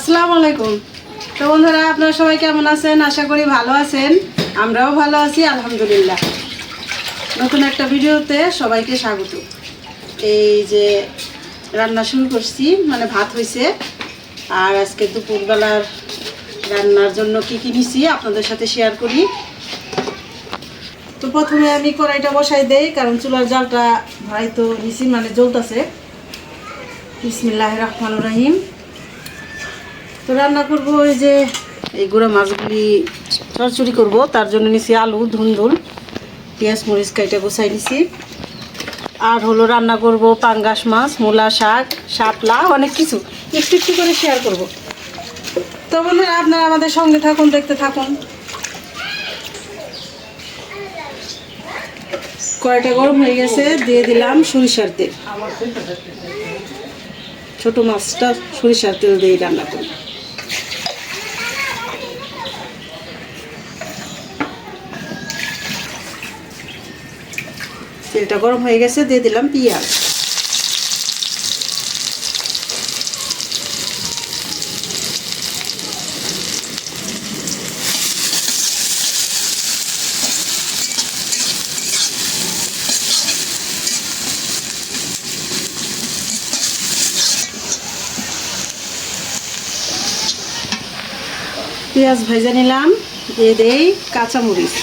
আসসালামু আলাইকুম। তো বন্ধুরা, আপনারা সবাই কেমন আছেন? আশা করি ভালো আছেন। আমরাও ভালো আছি, আলহামদুলিল্লাহ। নতুন একটা ভিডিওতে সবাইকে স্বাগত। এই যে রান্না শুরু করছি মানে ভাত হয়েছে আর আজকে দুপুরবেলার রান্নার জন্য কি কি নিছি আপনাদের সাথে শেয়ার করি। তো প্রথমে আমি কড়াইটা বসাই দেই, কারণ চুলার জালটা ভাই তো নিছি মানে জ্বলতেছে। বিসমিল্লাহ রহমান রাহিম। তো রান্না করব ওই যে এই গুঁড়া মাছগুলি চরচড়ি করব। তার জন্য নিছি আলু, ধুন্দুল, পেঁয়াজ, মরিচ কাইটা গোছাই নিছি। আর হলো রান্না করব পাঙ্গাস মাছ, মূলা শাক, শাপলা, অনেক কিছু। একটু একটু করে শেয়ার করব। তো বন্ধুরা, আপনারা আমাদের সঙ্গে থাকুন, দেখতে থাকুন। কয়টা গরম হয়ে গেছে, দিয়ে দিলাম সরিষার তেল। ছোট মাছটা সরিষার তেল দিয়ে রান্না করি তেলটা গরম হয়ে গেছে দিয়ে দিলাম পেঁয়াজ। পেঁয়াজ ভেজে নিলাম দিয়ে দেই কাঁচামরিচ।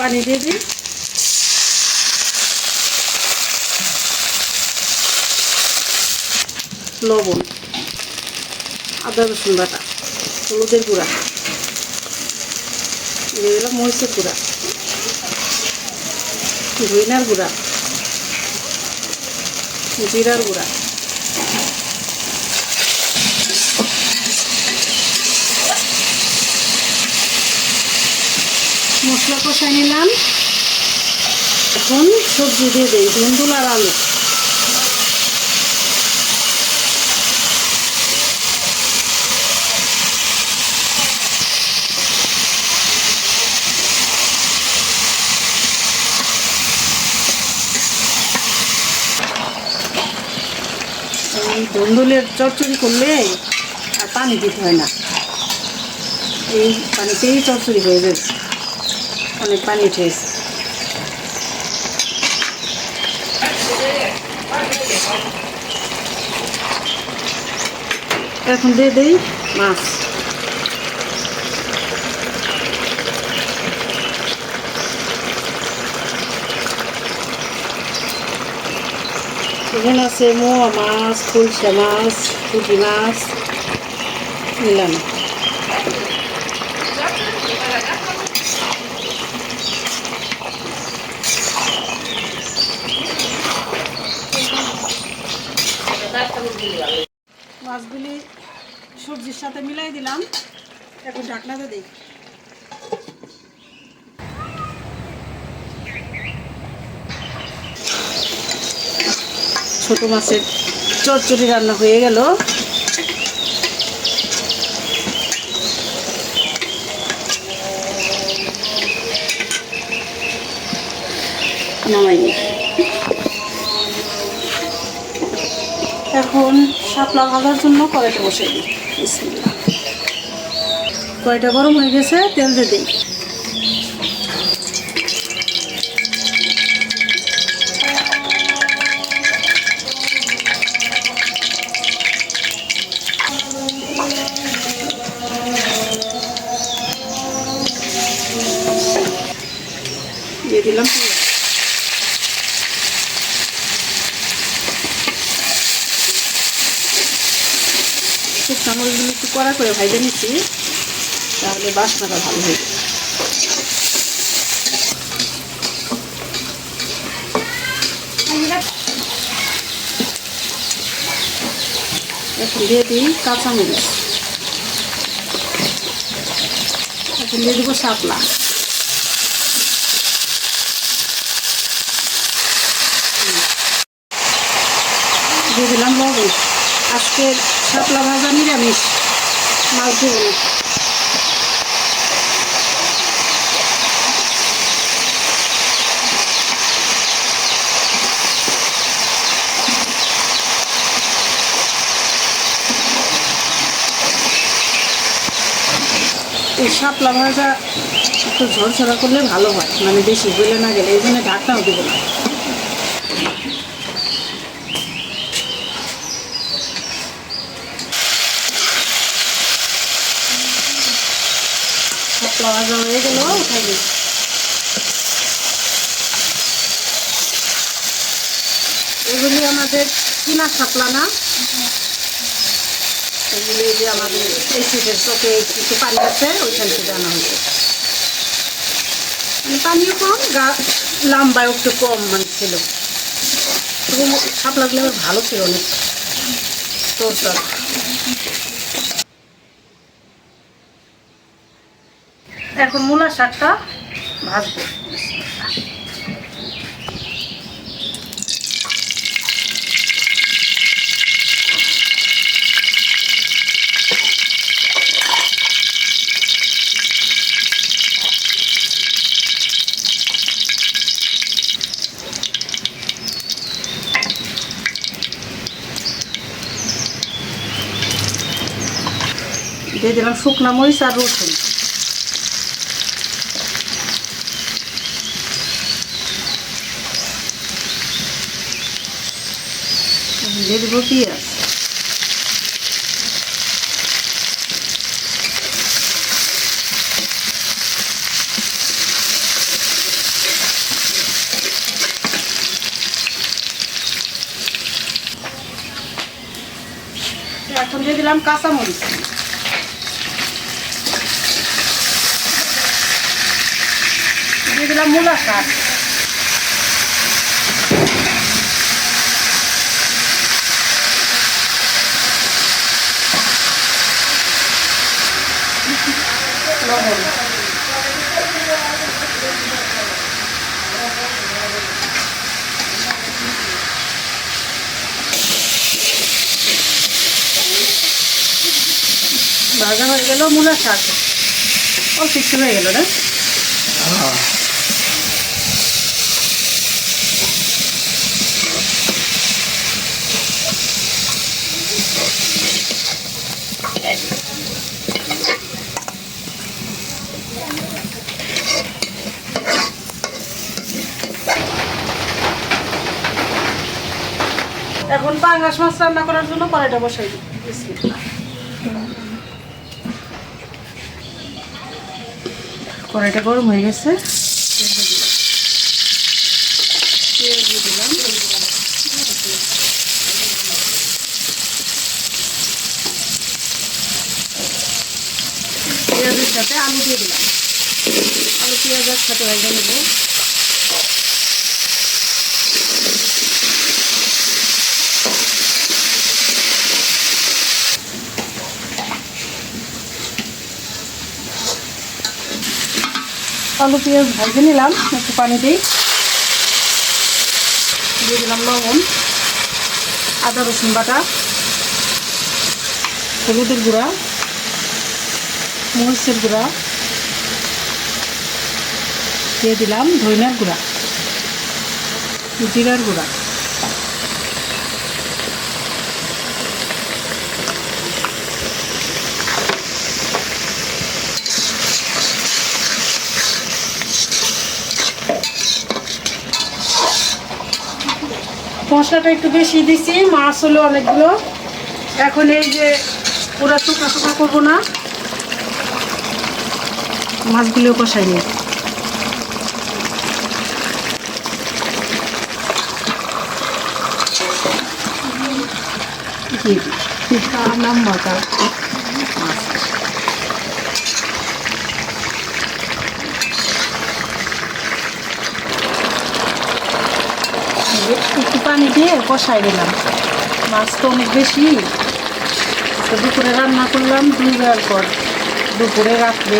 পানি দিয়ে দিই লবণ, আদা রসুন বাটা, হলুদের গুঁড়া, দিয়ে দিলাম মরিচের গুঁড়া, ধইনার গুঁড়া, জিরার গুঁড়া। মশলা কষাই নিলাম। এখন সবজি দিয়ে দিই, ধুন্দুল আর আলু। ধুন্দুলের চচ্চড়ি করলে আর পানি দিতে হয় না। এই পানিতেই চচ্চড়ি হয়ে যাবে। অনেক পানি উঠেছে এখন দিয়ে দেই মাছ। এখানে আছে মোয়া মাছ ফুলসা মাছ, পুঁটি মাছ মিলানো মাছগুলি সবজির সাথে মিলাই দিলাম। এখন ঢাকনাতে দিই। ছোট মাছের চচ্চড়ি রান্না হয়ে গেল। নামাইনি। এখন শাপলা লাগানোর জন্য কড়াইটা বসে দিই। কড়াইটা গরম হয়ে গেছে তেল দিয়ে দিই। কড়া করে ভাজে নিচ্ছি, তাহলে বাসনাটা ভালো হয়ে যাবে। এখন দিয়ে দিই কাঁচামরিচ। এখন দিয়ে দেবো শাপলা। দিয়ে দিলাম লবণ। আজকে শাপলা ভাজা নিরামিষ। মাছ এই শাপলা ভাজা একটু ঝরঝরা করলে ভালো হয় মানে বেশি বলে না গেলে, এই জন্য ঢাকনাও দেবো না। এগুলি আমাদের কিনা শাপলা না? এগুলি যে আমাদের শীতের চোখে একটু পানি আছে, ওইখান থেকে আনা হয়েছে। মানে পানিও কম, গা লম্বায় একটু কম মানে ছিল। তবু আমার ভালো ছিল অনেক। তোর এখন মূলা শাকটা ভাজবো। দিয়ে দিলাম শুকনা মরিচ আর রসুন। দিয়ে দেবো পেঁয়াজ। এখন দিয়ে দিলাম কাঁচামরিচ। দিলাম মূলা শাক ভাজা হয়ে গেল মূলা শাক অল্প একটু হয়ে গেল না এখন পাঙ্গাস মাছ রান্না করার জন্য কড়াইটা বসাই দিই। কড়াইটা গরম হয়ে গেছে। পেঁয়াজের সাথে আলু দিয়ে দিলাম। আলু, পেঁয়াজ একসাথে ভেজে নেব। আলু, পেঁয়াজ ভেজে নিলাম, একটু পানি দিই। দিয়ে দিলাম লবণ, আদা, রসুন বাটা, হলুদের গুঁড়া, মরিচের গুঁড়া। দিয়ে দিলাম ধইনার গুঁড়া, জিরার গুঁড়া। মশলাটা একটু বেশি দিছি মাছ হলো অনেকগুলো। এখন এই যে পুরো শুকনো শুকনো করব না মাছগুলো কষাই নিই নাম মাথা একটু পানি দিয়ে কষাই দিলাম। মাছ তো অনেক বেশি। তো দুপুরে রান্না করলাম দুইবার পর। দুপুরে রাত্রে।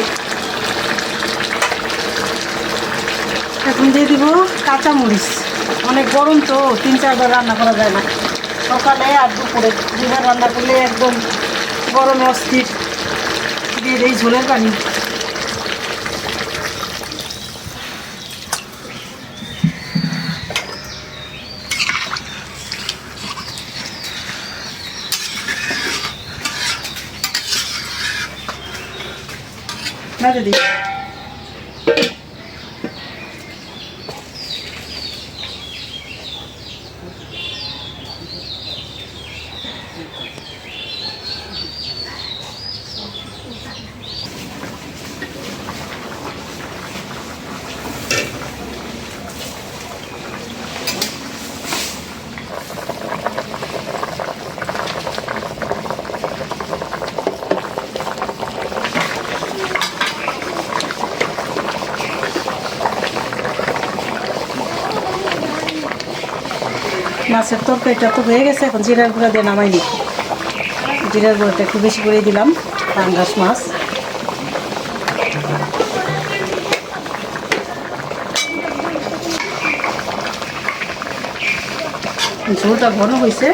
এখন দিয়ে দিব কাঁচামরিচ। অনেক গরম তো, তিন চারবার রান্না করা যায় না। সকালে আর দুপুরে দুবার রান্না করলে একদম গরমে অস্থির। দিয়ে দিই ঝোলের পানি। মেজে দিই মাছের তরকারিটা তো হয়ে গেছে, এখন জিরার গুঁড়া দিয়ে নামাই নিই। জিরার গুঁড়াটা একটু বেশি করে দিলাম, পাঙ্গাস মাছ। ঝোলটা ঘন হয়েছে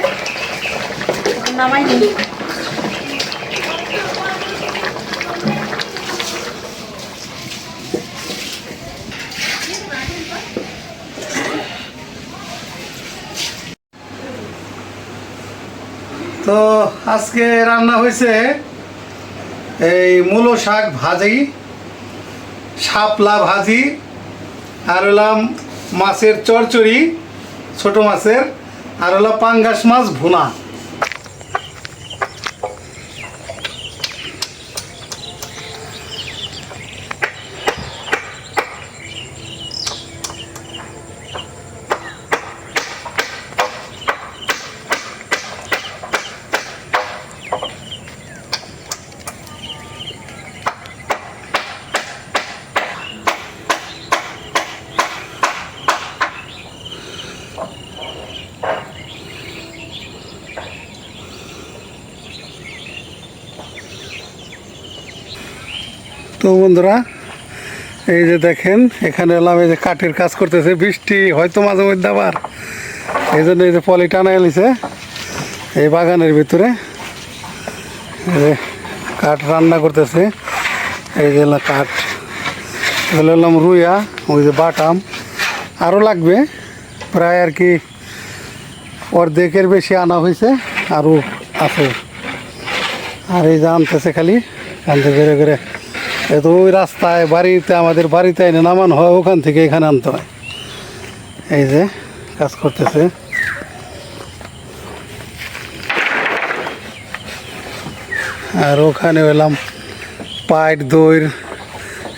নামাই নিই। তো আজকে রান্না হয়েছে এই মূলো শাক ভাজি, শাপলা ভাজি, আর হলাম মাছের চরচড়ি, ছোট মাছের, আর হলো পাঙ্গাস মাছ ভুনা তো বন্ধুরা, এই যে দেখেন, এখানে এলাম, এই যে কাঠের কাজ করতেছে, বৃষ্টি হয়তো মাঝে মধ্যে আবার। এই জন্য এই যে পলি টানা এলিছে এই বাগানের ভিতরে। কাঠ রান্না করতেছে, এই যে কাঠ। এগুলো হলাম রুইয়া, ওই যে বাটাম। আরও লাগবে, প্রায় আর কি অর্ধেকের বেশি আনা হয়েছে আরও আছে। আর এই যে আনতেছে খালি, আনতে বেড়ে করে এ তো ওই রাস্তায় বাড়িতে, আমাদের বাড়িতে এনে নামানো হয়, ওখান থেকে এখানে আনতে হয়। এই যে, কাজ করতেছে। আর ওখানে এলাম পাইট দইর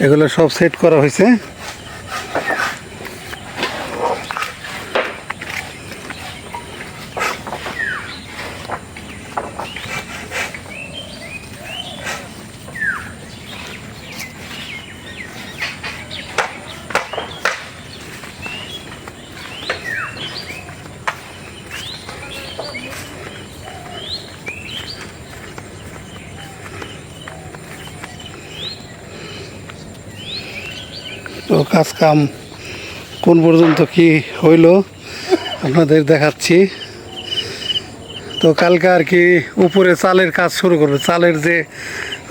এগুলো সব সেট করা হয়েছে কাজ কাম কোন পর্যন্ত কি হইল আপনাদের দেখাচ্ছি। তো কালকে আর কি উপরে চালের কাজ শুরু করবে। চালের যে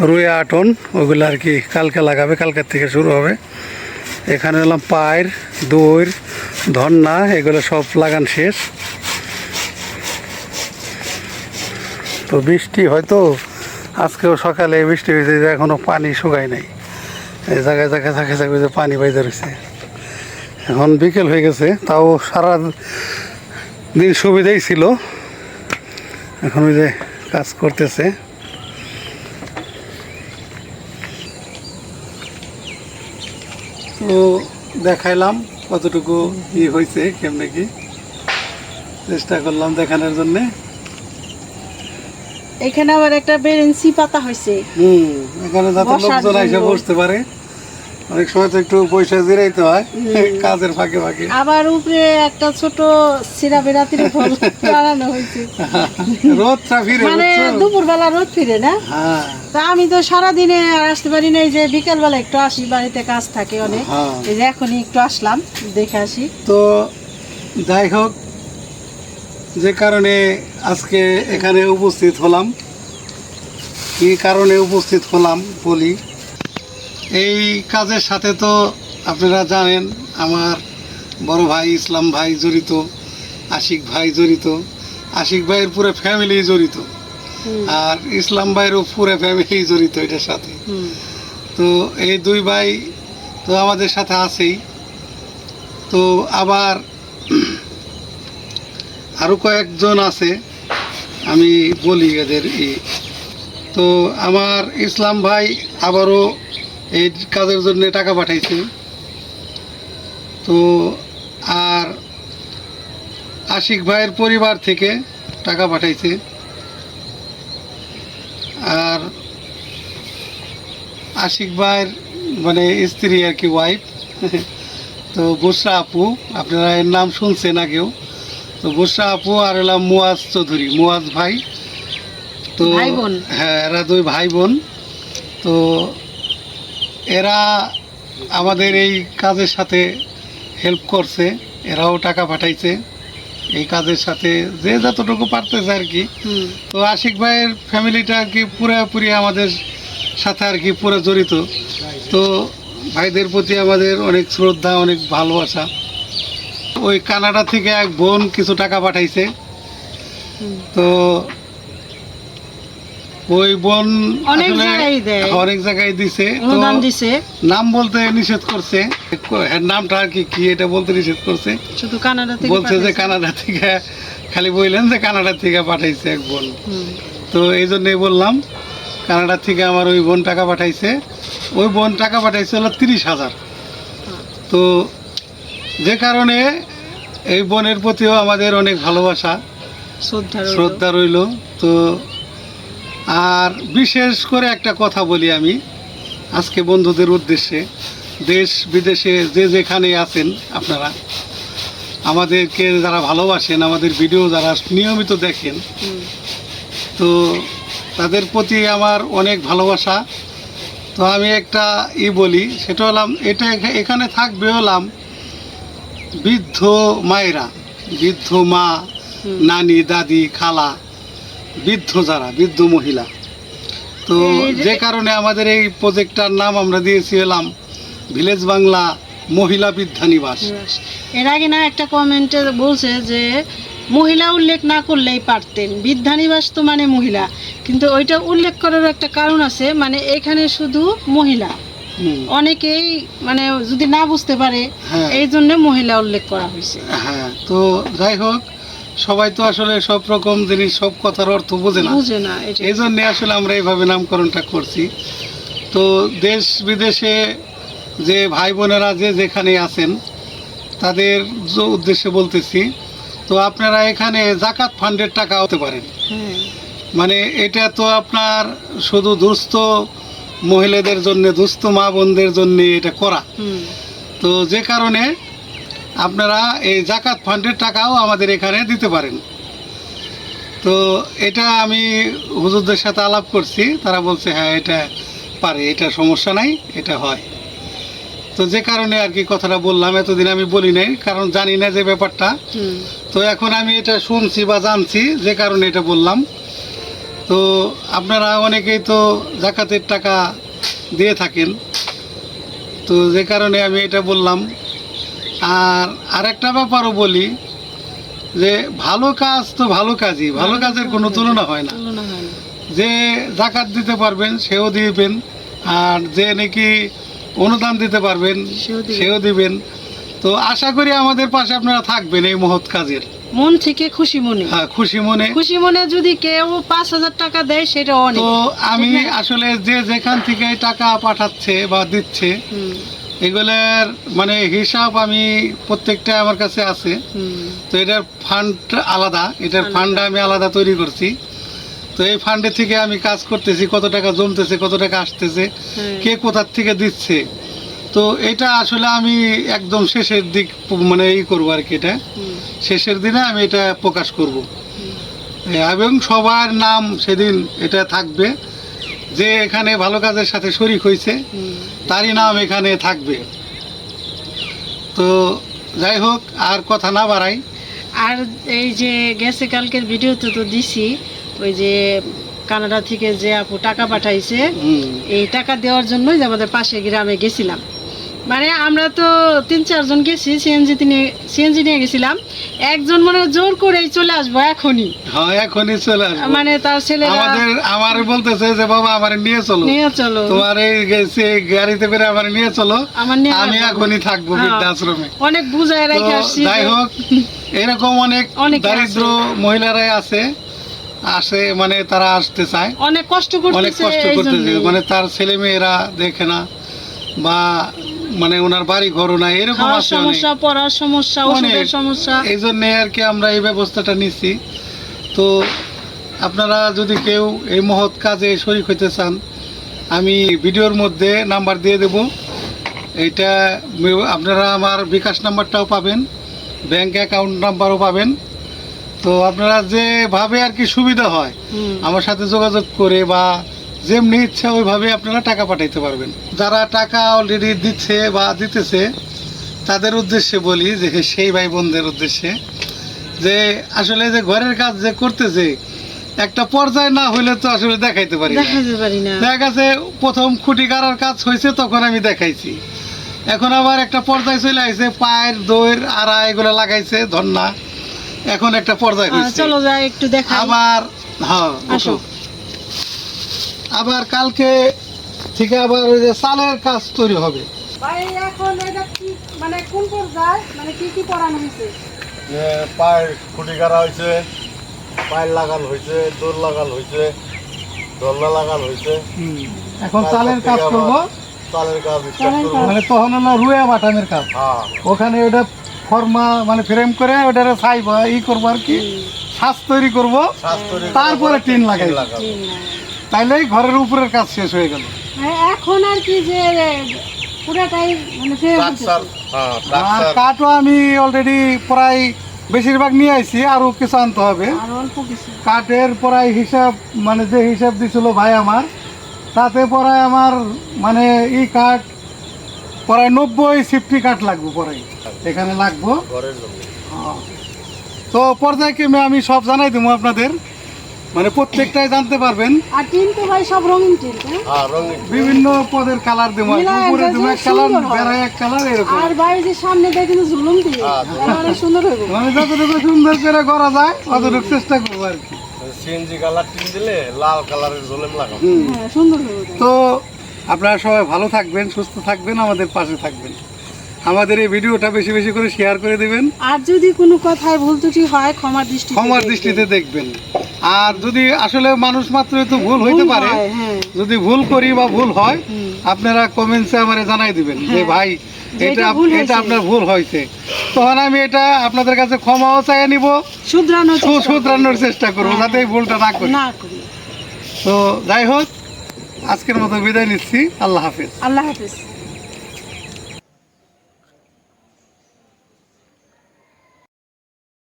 রুয়া আটন, ওগুলো আর কি কালকে লাগাবে, কালকের থেকে শুরু হবে। এখানে হলাম পায়ের দইর ধন্না, এগুলো সব লাগান শেষ। তো বৃষ্টি হয়তো আজকেও সকালে বৃষ্টি হয়েছে যে এখনও পানি শুকায় নাই। এই জায়গায় জায়গায় জায়গায় জায়গায় যে পানি বাইতে রয়েছে এখন বিকেল হয়ে গেছে, তাও সারা দিন সুবিধাই ছিল। এখন ওই যে কাজ করতেছে। তো দেখাইলাম কতটুকু কি হয়েছে কেমনে কি। চেষ্টা করলাম দেখানোর জন্যে। এখানে আবার একটা বেরেন্সি পাতা হয়েছে হুম এখানে যাতে লোকজন এসে বসতে পারে। অনেক সময় তো একটু পয়সা জিরাইতে হয় কাজের ফাঁকে ফাঁকে। আবার উপরে একটা ছোট সিরা বেরাতির ফল বানানো হয়েছে রোদটা ফিরে মানে? দুপুরবেলা রোদ ফিরে না? হ্যাঁ। তা আমি তো সারাদিনে আর আসতে পারি না এই যে বিকালবেলা একটু আসি বাড়িতে কাজ থাকে অনেক। হ্যাঁ। এই যে এখনই একটু আসলাম দেখে আসি। তো যাই হোক যে কারণে আজকে এখানে উপস্থিত হলাম। কি কারণে উপস্থিত হলাম বলি এই কাজের সাথে তো আপনারা জানেন আমার বড় ভাই ইসলাম ভাই জড়িত আশিক ভাই জড়িত আশিক ভাইয়ের পুরো ফ্যামিলি জড়িত আর ইসলাম ভাইয়েরও পুরো ফ্যামিলি জড়িত এটার সাথে। তো এই দুই ভাই তো আমাদের সাথে আছেই। তো আবার আরও কয়েকজন আছে, আমি বলি এদের তো আমার ইসলাম ভাই আবারও এই কাজের জন্য টাকা পাঠাইছে। তো আর আশিক ভাইয়ের পরিবার থেকে টাকা পাঠাইছে। আর আশিক ভাইয়ের মানে স্ত্রী আর কি ওয়াইফ তো বসরা আপু, আপনারা এর নাম শুনছেন আগেও। তো বসরা আপু আর এলাম মুয়াজ চৌধুরী মুয়াজ ভাই। তো হ্যাঁ এরা দুই ভাই বোন। তো এরা আমাদের এই কাজের সাথে হেল্প করছে এরাও টাকা পাঠাইছে। এই কাজের সাথে যে যতটুকু পারতেছে আর কি। তো আশিক ভাইয়ের ফ্যামিলিটা আর কি পুরোপুরি আমাদের সাথে আর কি পুরো জড়িত। তো ভাইদের প্রতি আমাদের অনেক শ্রদ্ধা অনেক ভালোবাসা। ওই কানাডা থেকে এক বোন কিছু টাকা পাঠাইছে। তো ওই বোন অনেক জায়গায় দেয়। অনেক জায়গায় দিছে। অনুদান দিছে? নাম বলতে নিষেধ করছে। নামটা আর কি কি এটা বলতে নিষেধ করছে। শুধু কানাডা থেকে বলছে যে। কানাডা থেকে খালি বললেন যে কানাডা থেকে পাঠাইছে এক বোন। তো এই জন্যই বললাম কানাডা থেকে আমার ওই বোন টাকা পাঠাইছে। ওই বোন টাকা পাঠাইছে হলো তিরিশ হাজার। তো যে কারণে এই বোনের প্রতিও আমাদের অনেক ভালোবাসা শ্রদ্ধা রইল। তো আর বিশেষ করে একটা কথা বলি আমি আজকে বন্ধুদের উদ্দেশ্যে দেশ বিদেশে যে যেখানে আছেন আপনারা আমাদেরকে যারা ভালোবাসেন আমাদের ভিডিও যারা নিয়মিত দেখেন তো তাদের প্রতি আমার অনেক ভালোবাসা। তো আমি একটা ই বলি সেটা হলাম এটা এখা- এখানে থাকবে হলাম বৃদ্ধ মায়েরা বৃদ্ধ মা নানি দাদি খালা বৃদ্ধ যারা বৃদ্ধ মহিলা। তো যে- কারণে আমাদের এই প্রজেক্টটার নাম আমরা দিয়েছি হলাম ভিলেজ বাংলা মহিলা বৃদ্ধা নিবাস। নিবাস। এর আগে না একটা কমেন্টে বলছে যে মহিলা উল্লেখ না করলেই পারতেন। বৃদ্ধানিবাস তো মানে মহিলা। কিন্তু ওইটা উল্লেখ করার একটা কারণ আছে মানে এখানে শুধু মহিলা। অনেকেই মানে যদি না বুঝতে পারে হ্যাঁ। এই জন্য মহিলা উল্লেখ করা হয়েছে। হ্যাঁ তো যাই হোক সবাই তো আসলে সব রকম জিনিস সব কথার অর্থ বোঝে না। বুঝে না এই জন্যে আসলে আমরা এইভাবে নামকরণটা করছি। তো দেশ বিদেশে যে ভাই বোনেরা যে যেখানে আছেন তাদের যে উদ্দেশ্যে বলতেছি তো আপনারা এখানে জাকাত ফান্ডের টাকা হতে পারেন। হ্যাঁ। মানে এটা তো আপনার শুধু দুস্থ মহিলাদের জন্য দুস্থ মা বোনদের জন্য এটা করা। তো যে কারণে আপনারা এই জাকাত ফান্ডের টাকাও আমাদের এখানে দিতে পারেন। তো এটা আমি হুজুরদের সাথে আলাপ করছি তারা বলছে হ্যাঁ এটা পারে এটা সমস্যা নাই এটা হয়। তো যে কারণে আর কি কথাটা বললাম এতদিন আমি বলি নাই কারণ জানি না যে ব্যাপারটা। তো এখন আমি এটা শুনছি বা জানছি যে কারণে এটা বললাম। তো আপনারা অনেকেই তো জাকাতের টাকা দিয়ে থাকেন। তো যে কারণে আমি এটা বললাম। আর আরেকটা ব্যাপারও বলি যে ভালো কাজ তো ভালো কাজই ভালো কাজের কোনো তুলনা হয় না। হয় যে জাকাত দিতে পারবেন সেও দিবেন আর যে নাকি অনুদান দিতে পারবেন সেও দিবেন। তো আশা করি আমাদের পাশে আপনারা থাকবেন এই মহৎ কাজের। মন থেকে খুশি মনে। হ্যাঁ খুশি মনে। খুশি মনে যদি কেউ পাঁচ হাজার টাকা দেয় সেটা অনেক। তো আমি আসলে যে যেখান থেকে টাকা পাঠাচ্ছে বা দিচ্ছে এগুলোর মানে হিসাব আমি প্রত্যেকটা আমার কাছে আছে। তো এটার ফান্ড আলাদা এটার ফান্ড আমি আলাদা তৈরি করছি। তো এই ফান্ডের থেকে আমি কাজ করতেছি কত টাকা জমতেছে কত টাকা আসতেছে। কে কোথার থেকে দিচ্ছে তো এটা আসলে আমি একদম শেষের দিক মানে ই করব আর কি এটা। শেষের দিনে আমি এটা প্রকাশ করব। এবং সবার নাম সেদিন এটা থাকবে যে এখানে ভালো কাজের সাথে শরিক হয়েছে তারই নাম এখানে থাকবে। তো যাই হোক আর কথা না বাড়াই। আর এই যে গেছে কালকের ভিডিওতে তো দিছি ওই যে কানাডা থেকে যে আপু টাকা পাঠাইছে এই টাকা দেওয়ার জন্যই যে আমাদের পাশে গ্রামে গেছিলাম। মানে আমরা তো তিন চারজন গেছি সিএনজি নিয়ে সিএনজি নিয়ে গেছিলাম। একজন মানে জোর করেই চলে আসব এখনই। হ্যাঁ এখনই চলে আসব। মানে তার ছেলে আমাদের আমার বলতেছে যে বাবা আমার নিয়ে চলো। নিয়ে চলো। তোমার এই গেছে গাড়িতে করে আমার নিয়ে চলো। আমি। এখনই থাকব হ্যাঁ। বৃদ্ধাশ্রমে। অনেক বুঝায় রেখে আসছি যাই হোক এরকম অনেক অনেকে দারিদ্র মহিলারাই আছে আসে মানে তারা আসতে চায়। অনেক কষ্ট করতেছে অনেক কষ্ট করতেছে। মানে তার ছেলে মেয়েরা দেখে না বা মানে ওনার বাড়ি ঘর নাই এরকম আছে সমস্যা পড়ার সমস্যা। ওষুধের সমস্যা। এই জন্য আর কি আমরা এই ব্যবস্থাটা নিচ্ছি তো আপনারা যদি কেউ এই মহৎ কাজে শরিক হইতে চান আমি ভিডিওর মধ্যে নাম্বার দিয়ে দেব। এটা আপনারা আমার বিকাশ নাম্বারটাও পাবেন ব্যাংক অ্যাকাউন্ট নাম্বারও পাবেন। তো আপনারা যেভাবে আর কি সুবিধা হয় আমার সাথে যোগাযোগ করে বা যেমনি ইচ্ছা ওইভাবে আপনারা টাকা পাঠাইতে পারবেন। যারা টাকা অলরেডি দিচ্ছে বা দিতেছে তাদের উদ্দেশ্যে বলি যে সেই ভাই বোনদের উদ্দেশ্যে যে আসলে যে ঘরের কাজ যে করতেছে একটা পর্যায়ে না হইলে তো আসলে দেখাইতে পারি দেখা গেছে প্রথম খুঁটি গাড়ার কাজ হয়েছে তখন আমি দেখাইছি। এখন আবার একটা পর্যায়ে চলে আইছে পায়ের দইয়ের আড়া এগুলো লাগাইছে ধন্না। এখন একটা পর্যায়ে হয়েছে চলো যাই একটু দেখাই। আবার হ্যাঁ আসো। আবার কালকে থেকে আবার ওই যে চালের কাজ তৈরি হবে। ভাই এখন এটা কি মানে কোন পর্যায়ে মানে কি কি পড়ানো হয়েছে? যে পায়ের খুঁটি কাটা হয়েছে পায়ের লাগান হয়েছে দোল লাগান হয়েছে দোলনা লাগান হয়েছে। এখন চালের কাজ করব। চালের কাজ। মানে তখন হলো রুয়া বাটানের কাজ। হ্যাঁ। ওখানে ওটা ফর্মা মানে ফ্রেম করে ওটারে ছাইব ই করব আর কি শ্বাস তৈরি করব। তারপরে টিন লাগাই লাগাবো। তাইলেই ঘরের উপরের কাজ শেষ হয়ে গেল। মানে এখন আর কি যে পুরাটাই মানে হ্যাঁ কাঠও আমি অলরেডি প্রায় বেশিরভাগ নিয়ে আইছি আরও কিছু আনতে হবে। আর অল্প কিছু। কাঠের প্রায় হিসাব মানে যে হিসাব দিছিল ভাই আমার তাতে প্রায় আমার মানে ই কাঠ প্রায় নব্বই সিফটি কাঠ লাগবে প্রায়। এখানে লাগবো। হ্যাঁ। তো পর্যায়ক্রমে আমি সব জানাই দেবো আপনাদের। মানে প্রত্যেকটাই জানতে পারবেন। আর টিন তো ভাই সব রঙিন টিন না? হ্যাঁ রঙিন বিভিন্ন পদের কালার দেবো উপরে দেবো এক কালার হয়। বেড়ায় এক কালার এরকম। আর ভাই যে সামনে দেয় কিন্তু ঝুলুম দিয়ে হ্যাঁ, সুন্দর হইব মানে যতটুকু সুন্দর করে করা যায় ততটুকু চেষ্টা করব আর কি। সিএনজি কালার টিন দিলে লাল কালারের জলেম লাগাবো। হ্যাঁ সুন্দর তাই। তো আপনারা সবাই ভালো থাকবেন সুস্থ থাকবেন আমাদের পাশে থাকবেন। আমাদের এই ভিডিওটা বেশি বেশি করে শেয়ার করে দেবেন। আর যদি কোনো কথায় ভুল ত্রুটি হয় ক্ষমার দৃষ্টি ক্ষমার দৃষ্টিতে দেখবেন। আর যদি আসলে মানুষ মাত্রই তো ভুল হইতে পারে হ্যাঁ যদি ভুল করি বা ভুল হয় আপনারা কমেন্টসে আমারে জানাই দিবেন যে হ্যাঁ। ভাই এটা এটা। আপনার ভুল হয়েছে। তখন আমি এটা আপনাদের কাছে ক্ষমাও চাই নিব শুধরানোর চেষ্টা করব যাতে এই ভুলটা না করি। তো যাই হোক আজকের মতো বিদায় নিচ্ছি। আল্লাহ হাফিজ। আল্লাহ হাফেজ।